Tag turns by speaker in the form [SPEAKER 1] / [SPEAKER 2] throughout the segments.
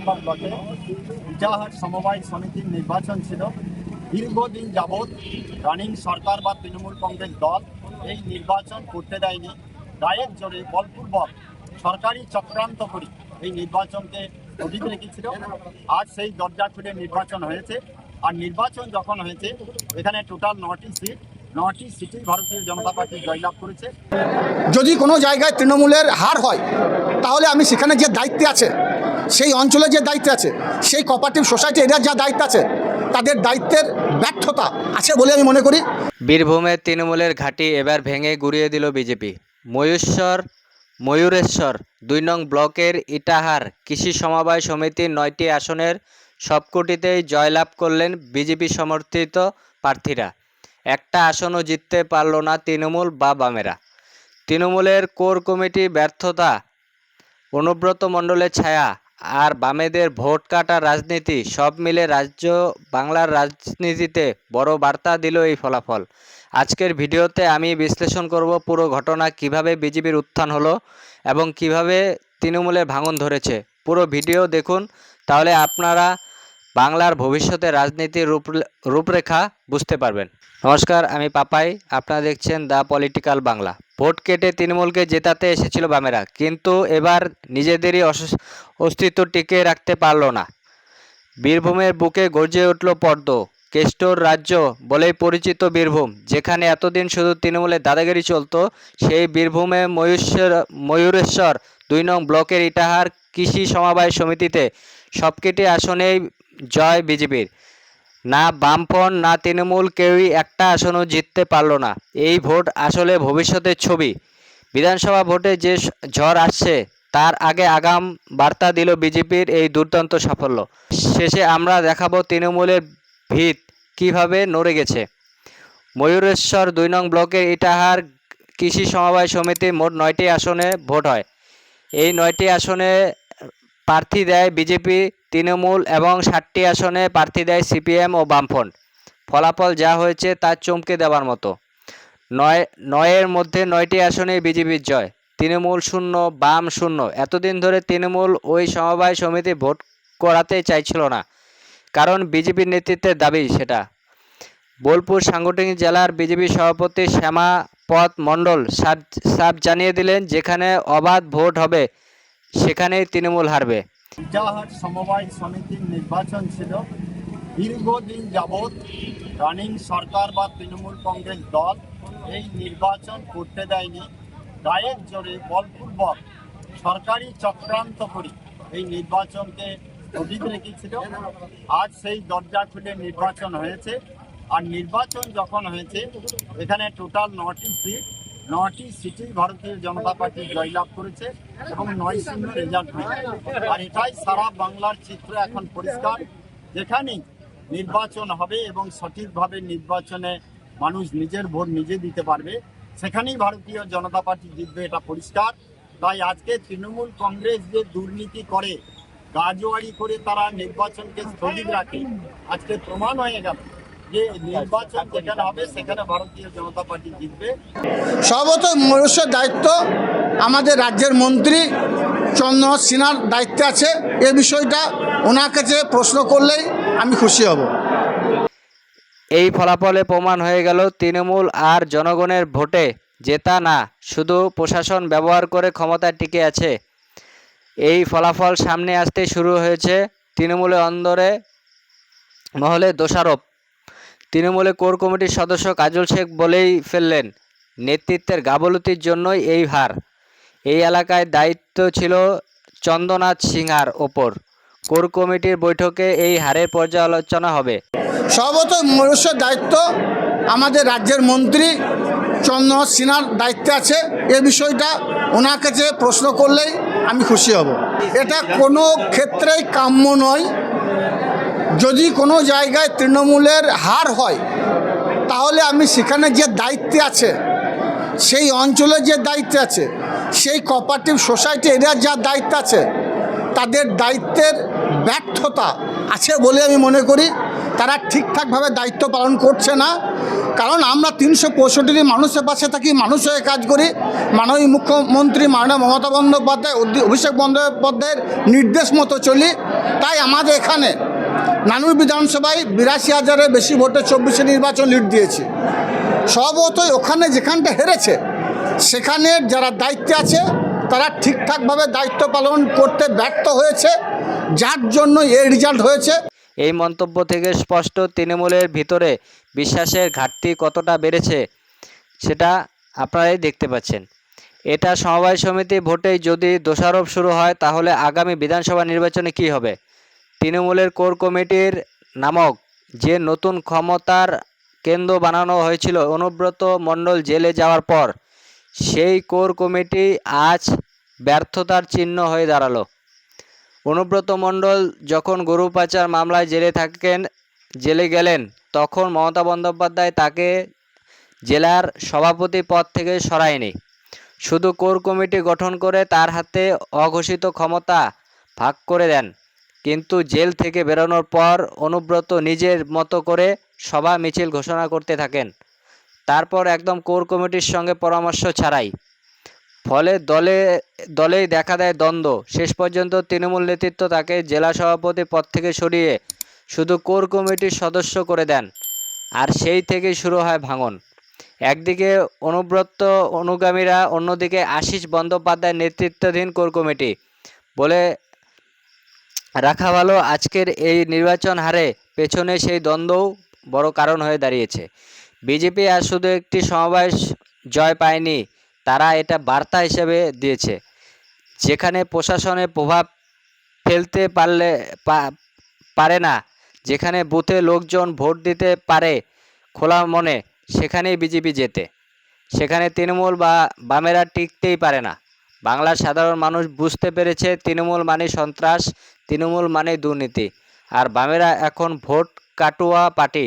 [SPEAKER 1] নম্বর ব্লকে ইটাহার সমবায় সমিতির নির্বাচন ছিল। দীর্ঘদিন যাবৎ রানিং সরকার বা তৃণমূল কংগ্রেস দল এই নির্বাচন করতে দেয়নি। গায়ের জোরে বলপূর্বক সরকারি চক্রান্ত করি এই নির্বাচনকে স্থগিত রেখেছিল। আজ সেই দরজা খুলে নির্বাচন হয়েছে। আর নির্বাচন যখন হয়েছে, এখানে টোটাল নটি সিট, নটি সিটই ভারতীয় পার্টি করেছে।
[SPEAKER 2] যদি কোনো জায়গায় তৃণমূলের হার হয়, তাহলে আমি সেখানে যে দায়িত্বে আছে সেই অঞ্চলে যে দায়িত্ব আছে, সেই কোপারেটিভ সোসাইটি এরিয়ার যা দায়িত্ব আছে, তাদের দায়িত্বের ব্যর্থতা আছে বলে আমি মনে করি।
[SPEAKER 3] বীরভূমের তৃণমূলের ঘাঁটি এবার ভেঙে গুড়িয়ে দিল বিজেপি। ময়ূরেশ্বর ময়ূরেশ্বর দুই নং ব্লকের ইটাহার কৃষি সমবায় সমিতির নয়টি আসনের সবকটিতেই জয়লাভ করলেন বিজেপি সমর্থিত প্রার্থীরা। একটা আসনও জিততে পারল না তৃণমূল বা বামেরা। তৃণমূলের কোর কমিটি ব্যর্থতা, অনুব্রত মণ্ডলের ছায়া আর বামেদের ভোট কাটা রাজনীতি, সব মিলে রাজ্য, বাংলার রাজনীতিতে বড় বার্তা দিল এই ফলাফল। আজকের ভিডিওতে আমি বিশ্লেষণ করব পুরো ঘটনা, কীভাবে বিজেপির উত্থান হলো এবং কীভাবে তৃণমূলের ভাঙন ধরেছে। পুরো ভিডিও দেখুন, তাহলে আপনারা বাংলার ভবিষ্যতে রাজনীতির রূপ, রূপরেখা বুঝতে পারবেন। নমস্কার, আমি পাপাই, আপনারা দেখছেন দ্য পলিটিক্যাল বাংলা। ভোট কেটে তৃণমূলকে জেতাতে এসেছিল বামেরা। কিন্তু এবার নিজেদেরই অস- অস্তিত্ব টিকে রাখতে পারল না। বীরভূমের বুকে গর্জে উঠল পদ্ম কেষ্টর রাজ্য বলেই পরিচিত বীরভূম, যেখানে এতদিন শুধু তৃণমূলের দাদাগিরি চলতো, সেই বীরভূমে ময়ূরেশ্বর ময়ূরেশ্বর দুই নং ব্লকের ইটাহার কৃষি সমবায় সমিতিতে সবকটি আসনেই জয় বিজেপির। না বামফ্রন্ট না তৃণমূল কেউই একটা আসনও জিততে পারল না। এই ভোট আসলে ভবিষ্যতের ছবি। বিধানসভা ভোটে যে ঝড় আসছে, তার আগে আগাম বার্তা দিল বিজেপির এই দুর্দান্ত সাফল্য। শেষে আমরা দেখাবো তৃণমূলের ভিত কীভাবে নড়ে গেছে। ময়ূরেশ্বর দুই নং ব্লকের ইটাহার কৃষি সমবায় সমিতি মোট নয়টি আসনে ভোট হয়। এই নয়টি আসনে প্রার্থী দেয় বিজেপি তৃণমূল এবং ষাটটি আসনে প্রার্থী দেয় সিপিএম ও বামফ্রন্ট। ফলাফল যা হয়েছে তা চমকে দেওয়ার মতো। নয়, নয়ের মধ্যে নয়টি আসনে বিজেপির জয়। তৃণমূল শূন্য, বাম শূন্য। এতদিন ধরে তৃণমূল ওই সমবায় সমিতি ভোট করাতে চাইছিল না। কারণ বিজেপির নেতৃত্বের দাবি সেটা। বোলপুর সাংগঠনিক জেলার বিজেপি সভাপতি শ্যামাপদ মণ্ডল সাব সাব জানিয়ে দিলেন, যেখানে অবাধ ভোট হবে, সেখানেই তৃণমূল হারবে।
[SPEAKER 1] ইটাহার সমবায় সমিতির নির্বাচন ছিল। দীর্ঘদিন যাবৎ রানিং সরকার বা তৃণমূল কংগ্রেস দল এই নির্বাচন করতে দেয়নি। গায়ের জোরে বলপূর্বক সরকারি চক্রান্ত করি এই নির্বাচনকে স্থগিত রেখেছিল। আজ সেই দরজা খুলে নির্বাচন হয়েছে। আর নির্বাচন যখন হয়েছে, এখানে টোটাল নটি সিট নটি সিটি ভারতীয় জনতা পার্টি জয়লাভ করেছে এবং নয় শূন্য রেজাল্ট হয়েছে। আর এটাই সারা বাংলার চিত্র এখন পরিষ্কার যেখানেই নির্বাচন হবে এবং সঠিকভাবে নির্বাচনে মানুষ নিজের ভোট নিজে দিতে পারবে, সেখানেই ভারতীয় জনতা পার্টি জিতবে, এটা পরিষ্কার। তাই আজকে তৃণমূল কংগ্রেস যে দুর্নীতি করে, গাজোয়ারি করে তারা নির্বাচনকে স্থগিত রাখে, আজকে প্রমাণ হয়ে গেল। যে নির্বাচন যেখানে হবে সেখানে ভারতীয় জনতা পার্টি জিতবে।
[SPEAKER 2] সর্বত মনুষ্যের দায়িত্ব আমাদের রাজ্যের মন্ত্রী চন্দ্র সিনহার দায়িত্বে আছে। এ বিষয়টা ওনার কাছে প্রশ্ন করলেই আমি খুশি হব।
[SPEAKER 3] এই ফলাফলে প্রমাণ হয়ে গেল তৃণমূল আর জনগণের ভোটে জেতা না শুধু প্রশাসন ব্যবহার করে ক্ষমতায় টিকে আছে। এই ফলাফল সামনে আসতে শুরু হয়েছে তৃণমূলের অন্দরে মহলে দোষারোপ। তৃণমূলের কোর কমিটির সদস্য কাজল শেখ বলেই ফেললেন, নেতৃত্বের গাবলতির জন্যই এই হার। এই এলাকায় দায়িত্ব ছিল চন্দ্রনাথ সিংহার ওপর। কোর কমিটির বৈঠকে এই হারের পর্যালোচনা হবে।
[SPEAKER 2] সর্বত মনুষ্যের দায়িত্ব আমাদের রাজ্যের মন্ত্রী চন্দ্র সিনহার দায়িত্বে আছে। এ বিষয়টা ওনার কাছে প্রশ্ন করলেই আমি খুশি হব। এটা কোনো ক্ষেত্রেই কাম্য নয়। যদি কোনো জায়গায় তৃণমূলের হার হয়, তাহলে আমি সেখানে যে দায়িত্বে আছে, সেই অঞ্চলে যে দায়িত্বে আছে, সেই কোপারেটিভ সোসাইটি এরিয়ার যা দায়িত্ব আছে, তাদের দায়িত্বের ব্যর্থতা আছে বলে আমি মনে করি। তারা ঠিকঠাকভাবে দায়িত্ব পালন করছে না। কারণ আমরা তিনশো পঁয়ষট্টি মানুষের পাশে থাকি, মানুষ হয়ে কাজ করি। মাননীয় মুখ্যমন্ত্রী মাননীয় মমতা বন্দ্যোপাধ্যায় অভিষেক বন্দ্যোপাধ্যায়ের নির্দেশ মতো চলি। তাই আমাদের এখানে নানুর বিধানসভায় বিরাশি হাজারের বেশি ভোটে চব্বিশে নির্বাচন লিড দিয়েছি। স্বভাবতই ওখানে যেখানটা হেরেছে, সেখানে যারা দায়িত্বে আছে, তারা ঠিকঠাকভাবে দায়িত্ব পালন করতে ব্যর্থ হয়েছে, যার জন্য এই রেজাল্ট হয়েছে।
[SPEAKER 3] এই মন্তব্য থেকে স্পষ্ট, তৃণমূলের ভিতরে বিশ্বাসের ঘাটতি কতটা বেড়েছে, সেটা আপনারাই দেখতে পাচ্ছেন। এটা সমবায় সমিতি ভোটেই যদি দোষারোপ শুরু হয়, তাহলে আগামী বিধানসভা নির্বাচনে কি হবে? তৃণমূলের কোর কমিটির নামক যে নতুন ক্ষমতার কেন্দ্র বানানো হয়েছিল অনুব্রত মণ্ডল জেলে যাওয়ার পর, সেই কোর কমিটি আজ ব্যর্থতার চিহ্ন হয়ে দাঁড়াল। অনুব্রত মণ্ডল যখন গরু পাচার মামলায় জেলে থাকেন, জেলে গেলেন, তখন মমতা বন্দ্যোপাধ্যায় তাকে জেলার সভাপতি পদ থেকে সরায়নি। শুধু কোর কমিটি গঠন করে তার হাতে অঘোষিত ক্ষমতা ভাগ করে দেন। কিন্তু জেল থেকে বেরোনোর পর অনুব্রত নিজের মতো করে সভা মিছিল ঘোষণা করতে থাকেন। তারপর একদম কোর কমিটির সঙ্গে পরামর্শ ছাড়াই। ফলে দলে, দলেই দেখা দেয় দ্বন্দ্ব। শেষ পর্যন্ত তৃণমূল নেতৃত্ব তাকে জেলা সভাপতি পদ থেকে সরিয়ে শুধু কোর কমিটির সদস্য করে দেন। আর সেই থেকেই শুরু হয় ভাঙন। একদিকে অনুব্রত অনুগামীরা, অন্যদিকে আশিস বন্দ্যোপাধ্যায় নেতৃত্বাধীন কোর কমিটি বলে রাখা ভালো, আজকের এই নির্বাচন হারে পেছনে সেই দ্বন্দ্বও বড় কারণ হয়ে দাঁড়িয়েছে। বিজেপি আর শুধু একটি সমাবেশ জয় পায়নি, তারা এটা বার্তা হিসেবে দিয়েছে। যেখানে প্রশাসনে প্রভাব ফেলতে পারলে পারে না, যেখানে বুথে লোকজন ভোট দিতে পারে খোলা মনে, সেখানেই বিজেপি যেতে সেখানে তৃণমূল বা বামেরা টিকতেই পারে না। বাংলার সাধারণ মানুষ বুঝতে পেরেছে, তৃণমূল মানে সন্ত্রাস তৃণমূল মানে দুর্নীতি। আর বামেরা এখন ভোট কাটুয়া পার্টি।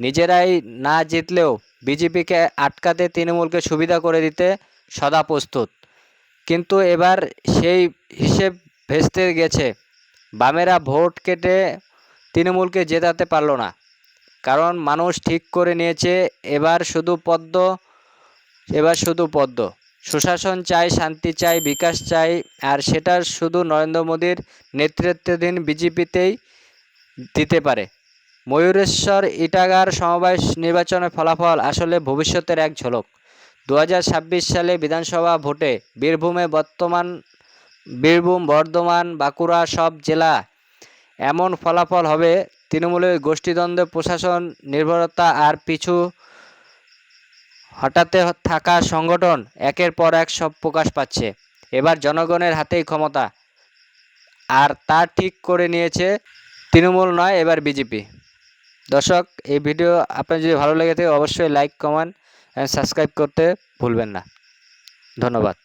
[SPEAKER 3] নিজেরাই না জিতলেও বিজেপিকে আটকাতে তৃণমূলকে সুবিধা করে দিতে সদা প্রস্তুত। কিন্তু এবার সেই হিসেব ভেস্তে গেছে। বামেরা ভোট কেটে তৃণমূলকে জেতাতে পারল না। কারণ মানুষ ঠিক করে নিয়েছে, এবার শুধু পদ্ম, এবার শুধু পদ্ম। সুশাসন চাই, শান্তি চাই, বিকাশ চাই, আর সেটা শুধু নরেন্দ্র মোদীর নেতৃত্বাধীন বিজেপিতেই দিতে পারে। ময়ূরেশ্বর ইটাগার সমবায় নির্বাচনের ফলাফল আসলে ভবিষ্যতের এক ঝলক। দু হাজার ছাব্বিশ সালে বিধানসভা ভোটে বীরভূমে বর্তমান, বীরভূম, বর্ধমান, বাঁকুড়া সব জেলা এমন ফলাফল হবে তৃণমূলের গোষ্ঠীদ্বন্দ্ব প্রশাসন, নির্ভরতা আর পিছু হঠাতে থাকা সংগঠন একের পর এক সব প্রকাশ পাচ্ছে। এবার জনগণের হাতেই ক্ষমতা। আর তা ঠিক করে নিয়েছে তৃণমূল নয়, এবার বিজেপি। দর্শক, এই ভিডিও আপনার যদি ভালো লেগে থাকে, অবশ্যই লাইক কমেন্ট সাবস্ক্রাইব করতে ভুলবেন না। ধন্যবাদ।